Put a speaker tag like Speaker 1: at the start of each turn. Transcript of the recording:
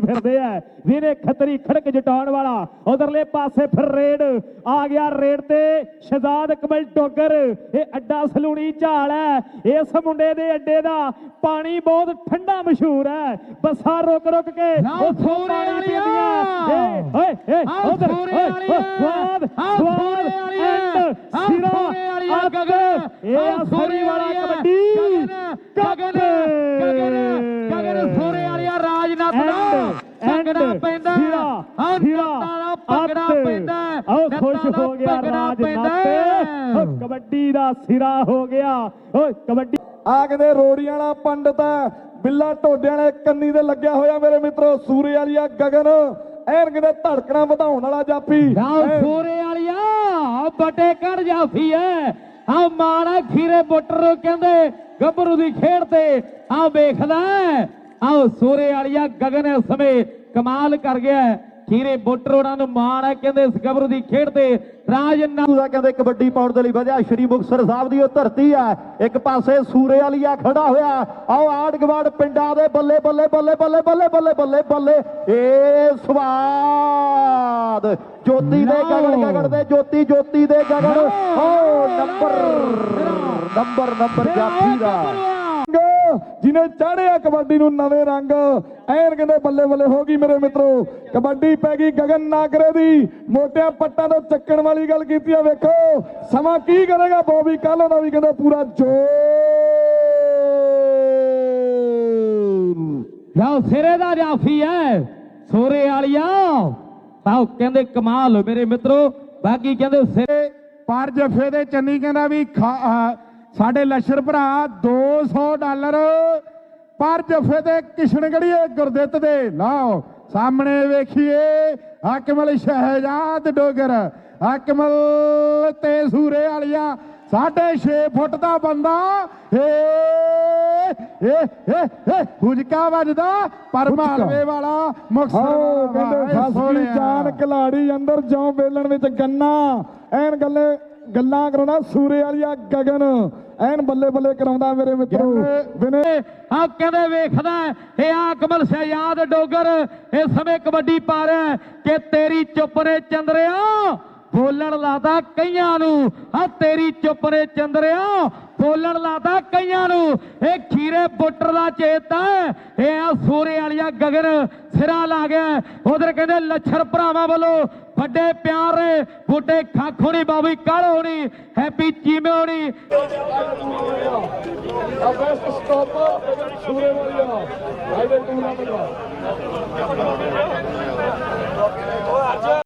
Speaker 1: ਫਿਰਦੇ ਆ ਵੀਰੇ ਖੱਤਰੀ ਖੜਕ ਜਟਾਉਣ ਵਾਲਾ ਉਧਰਲੇ ਪਾਸੇ ਫਿਰ ਰੇਡ ਆ ਗਿਆ ਰੇਡ ਤੇ ਸ਼ਹਜ਼ਾਦ ਕਮਲ ਟੋਗਰ ਇਹ ਅੱਡਾ ਸਲੂਣੀ ਝਾਲ ਹੈ ਇਸ ਮੁੰਡੇ ਦੇ ਅੱਡੇ ਦਾ ਪਾਣੀ ਬਹੁਤ ਠੰਡਾ ਮਸ਼ਹੂਰ ਹੈ ਬੱਸਾਂ ਰੁਕ ਰੁਕ ਕੇ ਉੱਥੋਂ ਪਾਣੀ। ਪੀਂਦੀਆਂ। ਏ ਓਏ ਏ ਉਧਰ ਓਏ। ਸਵਾਦ ਸਵਾਦ
Speaker 2: ਸੂਰੇ ਵਾਲੀਆ।
Speaker 1: ਐਂਡ
Speaker 2: ਆਓ
Speaker 1: ਸਿਰਾ
Speaker 2: ਸੂਰੇ ਵਾਲੀਆ
Speaker 1: ਅੱਤ।
Speaker 2: ਗਗਨ।
Speaker 1: ਇਹ
Speaker 2: ਸੂਰੇ
Speaker 1: ਵਾਲਾ। ਕਬੱਡੀ।
Speaker 2: ਗਗਨ ਗਗਨ ਗਗਨ ਸੋਰੇ ਵਾਲਿਆ ਰਾਜਨਾਥ ਦਾ ਭੰਗੜਾ ਪੈਂਦਾ। ਆਹ ਨੱਤਾਂ ਦਾ ਭੰਗੜਾ ਪੈਂਦਾ। ਨੱਤਾਂ
Speaker 1: ਖੁਸ਼ ਹੋ ਗਿਆ
Speaker 2: ਭੰਗੜਾ
Speaker 1: ਰਾਜ
Speaker 2: ਪੈਂਦਾ।
Speaker 1: ਨੱਤ ਕਬੱਡੀ ਦਾ ਸਿਰਾ ਹੋ ਗਿਆ। ਓਏ ਕਬੱਡੀ।
Speaker 3: ਆ ਕਹਿੰਦੇ ਰੋੜੀਆਂ ਵਾਲਾ ਪੰਡਤ ਹੈ ਬਿੱਲਾ ਢੋਡਿਆਂ ਵਾਲੇ ਕੰਨੀ ਤੇ ਲੱਗਿਆ ਹੋਇਆ ਮੇਰੇ ਮਿੱਤਰੋ। ਸੂਰੇ ਵਾਲੀਆ ਗਗਨ। ਐਨ ਕਹਿੰਦੇ ਧੜਕਣਾ ਵਧਾਉਣ ਵਾਲਾ ਜਾਫੀ
Speaker 2: ਸੋਰੇ ਵਾਲਿਆ ਬਟੇ ਕੱਢ ਜਾਫੀ ਐ। ਆ ਮਾਣਾ ਖੀਰੇ ਬੁੱਟਰ ਨੂੰ ਕਹਿੰਦੇ, ਗੱਭਰੂ ਦੀ ਖੇਡ ਤੇ ਆ ਵੇਖਦਾ ਆਓ ਸੋਰੇ ਵਾਲਿਆ ਗਗਨ ਇਸ ਸਮੇਂ ਕਮਾਲ ਕਰ ਗਿਆ ਖੀਰੇ ਬੁੱਟਰ ਉਹਨਾਂ ਨੂੰ ਮਾਣ ਹੈ, ਕਹਿੰਦੇ ਇਸ ਗੱਭਰੂ ਦੀ ਖੇਡ ਤੇ ਰਾਜ ਨਾ
Speaker 4: ਦਾ ਕਹਿੰਦੇ ਕਬੱਡੀ ਪਾਉਣ ਦੇ ਲਈ ਵਧਿਆ ਸ਼੍ਰੀ ਮੁਕਤਸਰ ਸਾਹਿਬ ਦੀ ਉਹ ਧਰਤੀ ਹੈ ਇੱਕ ਪਾਸੇ ਸੂਰੇ ਵਾਲੀਆ ਖੜਾ ਹੋਇਆ। ਆਓ ਆੜ ਗਵਾੜ ਪਿੰਡਾਂ ਦੇ ਬੱਲੇ ਬੱਲੇ ਬੱਲੇ ਬੱਲੇ ਬੱਲੇ ਬੱਲੇ ਬੱਲੇ ਬੱਲੇ। ਏ ਸਵਾਦ। ਜੋਤੀ ਦੇ ਗਗਨ ਗਗਨ ਦੇ ਜੋਤੀ ਜੋਤੀ ਦੇ ਗਗਨ। ਓ ਨੰਬਰ ਨੰਬਰ ਨੰਬਰ ਜਾਫੀ ਦਾ।
Speaker 3: ਜਿਹਨੇ ਚਾੜਿਆ ਕਬੱਡੀ ਨੂੰ ਨਵੇਂ ਰੰਗ। ਐਨ ਕਹਿੰਦੇ ਬੱਲੇ ਬੱਲੇ ਹੋ ਗਈ ਮੇਰੇ ਮਿੱਤਰੋ। ਕਬੱਡੀ ਪੈ ਗਈ ਗਗਨ ਨਾਗਰੇ ਦੀ। ਮੋਟਿਆਂ ਪੱਟਾਂ ਤੋਂ ਚੱਕਣ ਵਾਲੀ ਗੱਲ ਕੀਤੀ ਆ ਵੇਖੋ। ਸਮਾਂ ਕੀ ਕਰੇਗਾ ਬੋਬੀ? ਕੱਲ ਉਹਦਾ ਵੀ ਕਹਿੰਦੇ ਪੂਰਾ ਜੋਰ।
Speaker 2: ਲਓ ਸਿਰੇ ਦਾ ਜਾਫੀ ਐ। ਸੋਰੇ ਵਾਲਿਆ। ਆਓ ਕਹਿੰਦੇ ਕਮਾਲ ਮੇਰੇ ਮਿੱਤਰੋ। ਬਾਕੀ ਕਹਿੰਦੇ ਸਿਰੇ
Speaker 5: ਪਰ ਜਫੇ ਦੇ ਚੰਨੀ ਕਹਿੰਦਾ ਵੀ ਸਾਡੇ ਲਸ਼ਰ ਭਰਾ 200 ਡਾਲਰ। ਪਰ ਜਫੇ ਦੇ ਕਿਸ਼ਨਗੜੀਏ ਗੁਰਦਿੱਤ ਦੇ। ਲਓ ਸਾਹਮਣੇ ਵੇਖੀਏ ਹਾਕਮਲ ਸ਼ਹਿਜਾਦ ਡੋਗਰ ਹਾਕਮਲ ਤੇ ਸੂਰੇ ਵਾਲੀਆ। ਸਾਢੇ 6 ਫੁੱਟ ਦਾ ਬੰਦਾ ਏ ਏ ਏ ਹੁਜਕਾ ਵੱਜਦਾ ਪਰ ਮਾਲਵੇ ਵਾਲਾ ਮੁਕਸਰ
Speaker 3: ਕਹਿੰਦੇ
Speaker 5: ਏ
Speaker 3: ਫਸ ਗਈ
Speaker 5: ਸੋਹਣਿਆ।
Speaker 3: ਜਾਨ ਖਿਲਾੜੀ ਅੰਦਰ ਜੋਂ ਵੇਲਣ ਵਿੱਚ ਗੰਨਾ। ਐਨ ਗੱਲੇ ਗੱਲਾਂ ਕਰਾਉਂਦਾ ਸੂਰੇ ਵਾਲੀਆ ਗਗਨ। ਐਨ ਬੱਲੇ ਬੱਲੇ ਕਰਾਉਂਦਾ ਮੇਰੇ ਮਿੱਤਰੋ। ਵਿਨੇ।
Speaker 2: ਆ ਕਹਿੰਦੇ ਵੇਖਦਾ ਇਹ ਆ ਕਮਲ ਸ਼ਹਿਜਾਦ ਡੋਗਰ ਇਸ ਸਮੇਂ ਕਬੱਡੀ ਪਾ ਰਿਹਾ ਕਿ ਤੇਰੀ ਚੁੱਪ ਨੇ ਚੰਦਰਿਆ ਬੋਲਣ ਲਾਦਾ ਕਈਆਂ ਨੂੰ। ਆ ਤੇਰੀ ਚੁੱਪ ਨੇ ਚੰਦਰਿਆ ਬੋਲਣ ਲਾਦਾ ਕਈਆਂ ਨੂੰ। ਇਹ ਖੀਰੇ ਬੁੱਟਰ ਦਾ ਚੇਤਾ ਹੈ, ਇਹ ਆ ਸੂਰੇ ਵਾਲੀਆ ਗਗਨ ਸਿਰਾ ਲਾ ਗਿਆ। ਉਧਰ ਕਹਿੰਦੇ ਲੱਛਰ ਭਰਾਵਾਂ ਵੱਲੋਂ ਵੱਡੇ ਪਿਆਰੇ ਬੁੱਢੇ ਖੱਖ ਹੋਣੀ ਬਾਬੀ ਕਾਲ ਹੋਣੀ ਹੈਪੀ ਚੀਮੇ ਹੋਣੀ।